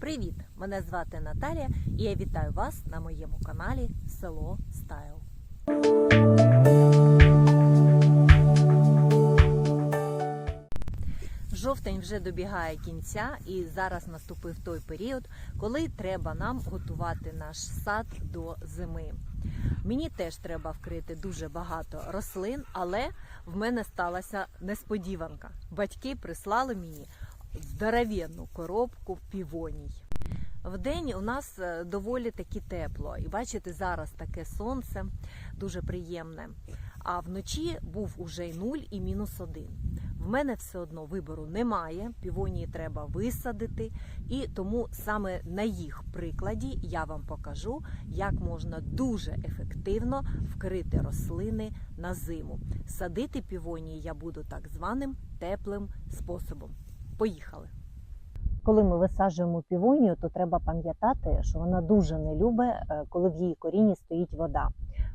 Привіт! Мене звати Наталія і я вітаю вас на моєму каналі Село Стайл. Жовтень вже добігає кінця, і зараз наступив той період, коли треба нам готувати наш сад до зими. Мені теж треба вкрити дуже багато рослин, але в мене сталася несподіванка. Батьки прислали мені здоровенну коробку півоній. Вдень у нас е, доволі таки тепло, і бачите, зараз таке сонце дуже приємне. А вночі був уже й 0 і мінус 1. В мене все одно вибору немає. Півонії треба висадити, і тому саме на їх прикладі я вам покажу, як можна дуже ефективно вкрити рослини на зиму. Садити півонії я буду так званим теплим способом. Поїхали! Коли ми висаджуємо півонію, то треба пам'ятати, що вона дуже не любить, е, коли в її корінні стоїть вода.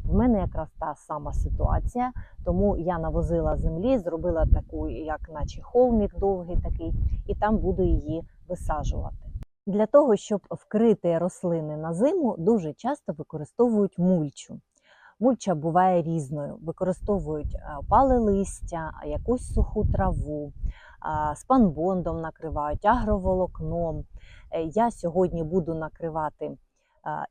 В мене якраз та сама ситуація, тому я навозила землі, зробила таку, як наче холмік довгий такий, і там буду її висаджувати. Для того, щоб вкрити рослини на зиму, дуже часто використовують мульчу. Мульча буває різною. Використовують е, опале листя, якусь суху траву, спанбондом накривають, агроволокном. Е, Я сьогодні буду накривати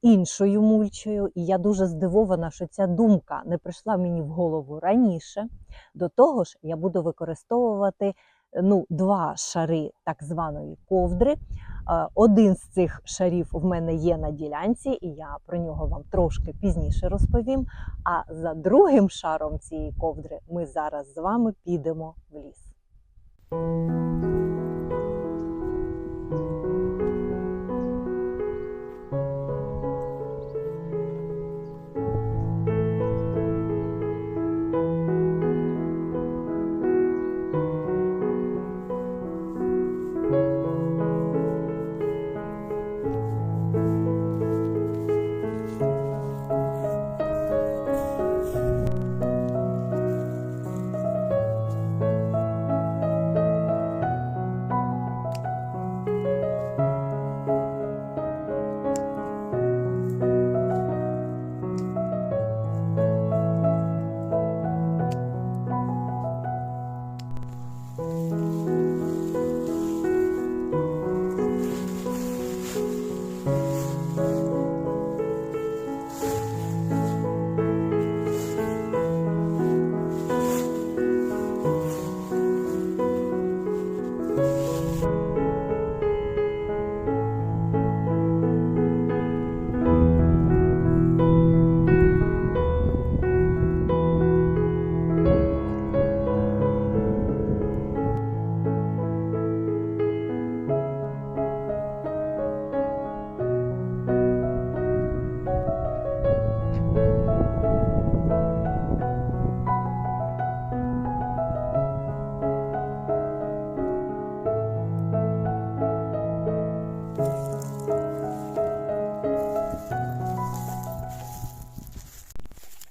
іншою мульчою, і я дуже здивована, що ця думка не прийшла мені в голову раніше. До того ж, я буду використовувати ну, два шари так званої ковдри. Е, Один з цих шарів в мене є на ділянці, і я про нього вам трошки пізніше розповім. А за другим шаром цієї ковдри ми зараз з вами підемо в ліс. Thank you.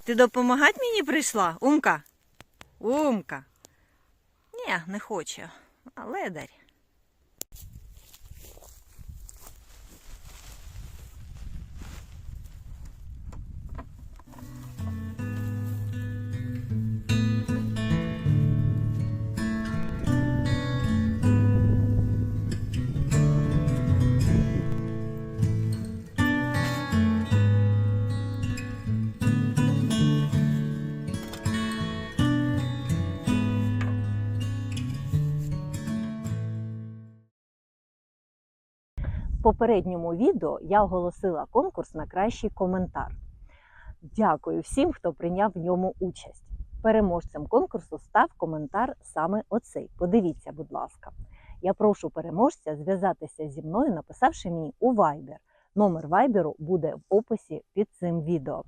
Ти допомагати мені прийшла, Умка? Умка. Ні, не хоче. Але дай. Попередньому відео я оголосила конкурс на кращий коментар. Дякую всім, хто прийняв в ньому участь. Переможцем конкурсу став коментар саме оцей. Подивіться, будь ласка. Я прошу переможця зв'язатися зі мною, написавши мені у Viber. Номер Viber буде в описі під цим відео.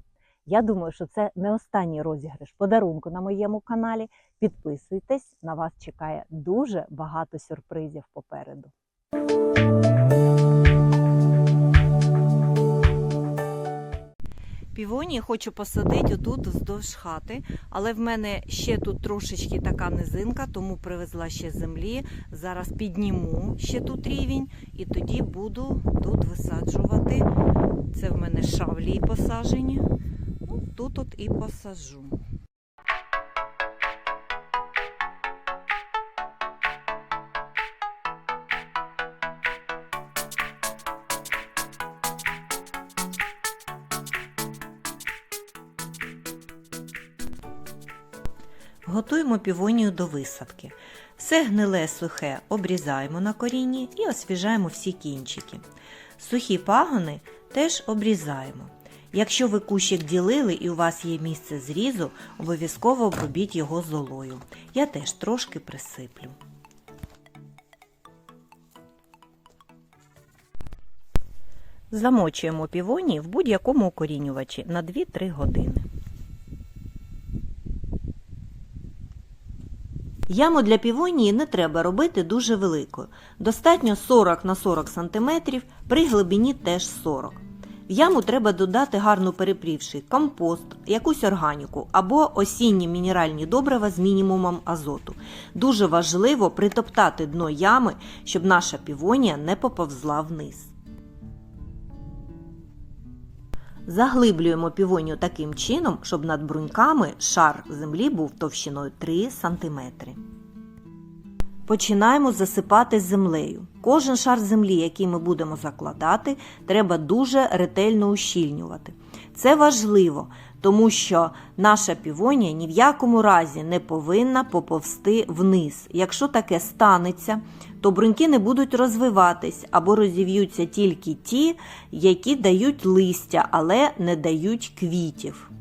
Я думаю, що це не останній розіграш подарунку на моєму каналі. Підписуйтесь, на вас чекає дуже багато сюрпризів попереду. Півонії хочу посадити отут вздовж хати, але в мене ще тут трошечки така низинка, тому привезла ще землі. Зараз підніму ще тут рівень і тоді буду тут висаджувати. Це в мене шавлі посажені. Ну, тут от і посаджу. Готуємо півонію до висадки. Все гниле сухе обрізаємо на корінні і освіжаємо всі кінчики. Сухі пагони теж обрізаємо. Якщо ви кущик ділили і у вас є місце зрізу, обов'язково обробіть його золою. Я теж трошки присиплю. Замочуємо півонії в будь-якому укорінювачі на 2-3 години. Яму для півонії не треба робити дуже великою. Достатньо 40 на 40 см, при глибині теж 40 В яму треба додати гарно перепрівший компост, якусь органіку або осінні мінеральні добрива з мінімумом азоту. Дуже важливо притоптати дно ями, щоб наша півонія не поповзла вниз. Заглиблюємо півоню таким чином, щоб над бруньками шар землі був товщиною 3 см. Починаємо засипати землею. Кожен шар землі, який ми будемо закладати, треба дуже ретельно ущільнювати. Це важливо, тому що наша півонія ні в якому разі не повинна поповзти вниз. Якщо таке станеться, то бруньки не будуть розвиватись або розів'ються тільки ті, які дають листя, але не дають квітів.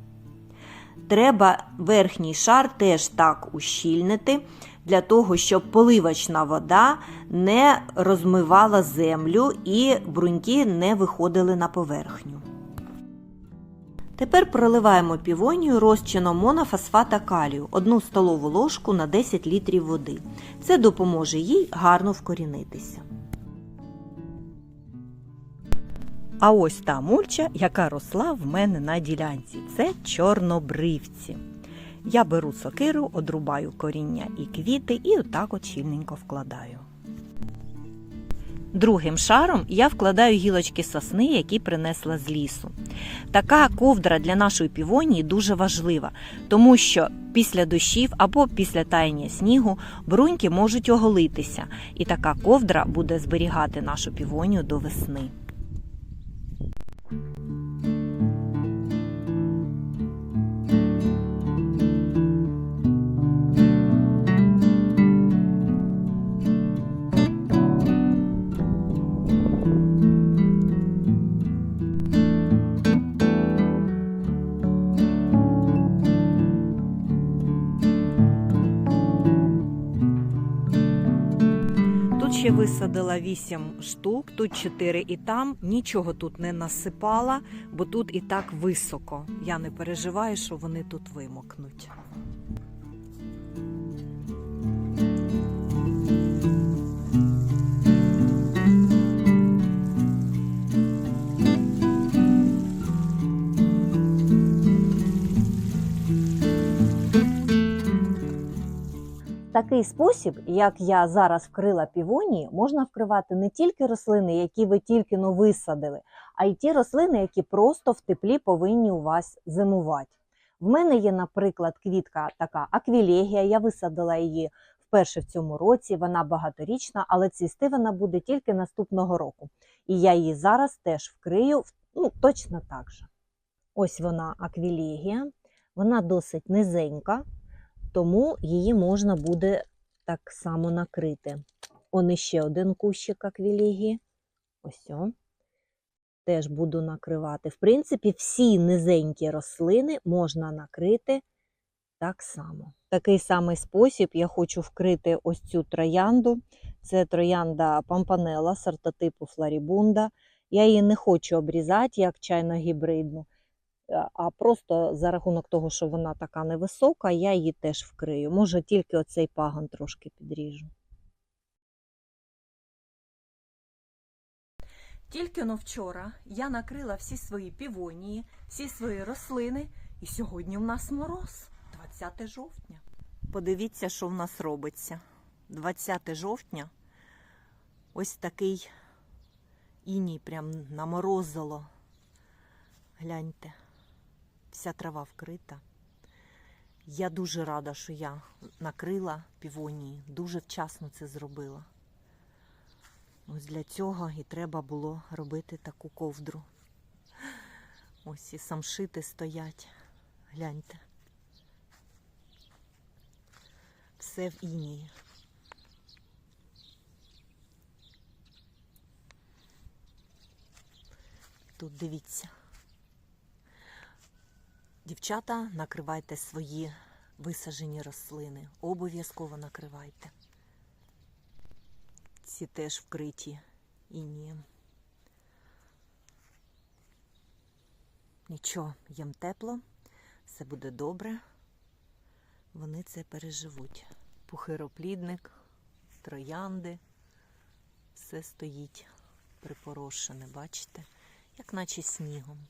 Треба верхній шар теж так ущільнити, для того, щоб поливочна вода не розмивала землю і бруньки не виходили на поверхню. Тепер проливаємо півонію розчином монофосфата калію 1 столову ложку на 10 літрів води. Це допоможе їй гарно вкорінитися. А ось та мульча, яка росла в мене на ділянці, це чорнобривці. Я беру сокиру, одрубаю коріння і квіти і отак от щільненько вкладаю. Другим шаром я вкладаю гілочки сосни, які принесла з лісу. Така ковдра для нашої півонії дуже важлива, тому що після дощів або після таяння снігу бруньки можуть оголитися, і така ковдра буде зберігати нашу півонію до весни. Висадила 8 штук, тут 4 і там. Нічого тут не насипала, бо тут і так високо. Я не переживаю, що вони тут вимокнуть. Такий спосіб, як я зараз вкрила півонії, можна вкривати не тільки рослини, які ви тільки но висадили, а й ті рослини, які просто в теплі повинні у вас зимувати. В мене є, наприклад, квітка така аквілегія. Я висадила її вперше в цьому році. Вона багаторічна, але цвісти вона буде тільки наступного року. І я її зараз теж вкрию ну, точно так же. Ось вона аквілегія. Вона досить низенька тому її можна буде так само накрити. Он іще один кущик аквілігії. Ось о. Теж буду накривати. В принципі, всі низенькі рослини можна накрити так само. Такий самий спосіб я хочу вкрити ось цю троянду. Це троянда пампанела сортотипу флорібунда. Я її не хочу обрізати як чайно-гібридну. Е, а просто за рахунок того, що вона така невисока, я її теж вкрию. Може, тільки оцей пагон трошки підріжу. Тільки но вчора я накрила всі свої півонії, всі свої рослини, і сьогодні в нас мороз, 20 жовтня. Подивіться, що в нас робиться. 20 жовтня. Ось такий іній прям наморозило. Гляньте, вся трава вкрита. Я дуже рада, що я накрила півонії, дуже вчасно це зробила. Ось для цього і треба було робити таку ковдру. Ось і самшити стоять. Гляньте. Все в інії. Тут дивіться. Дівчата, накривайте свої висаджені рослини. Обов'язково накривайте. Ці теж вкриті інієм. Нічого, їм тепло, все буде добре. Вони це переживуть. Пухироплідник, троянди, все стоїть припорошене, бачите, як наче снігом.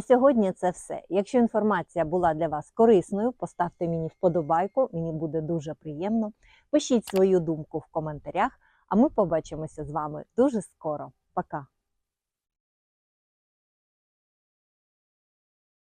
На сьогодні це все. Якщо інформація була для вас корисною, поставте мені вподобайку, мені буде дуже приємно. Пишіть свою думку в коментарях, а ми побачимося з вами дуже скоро. Пока!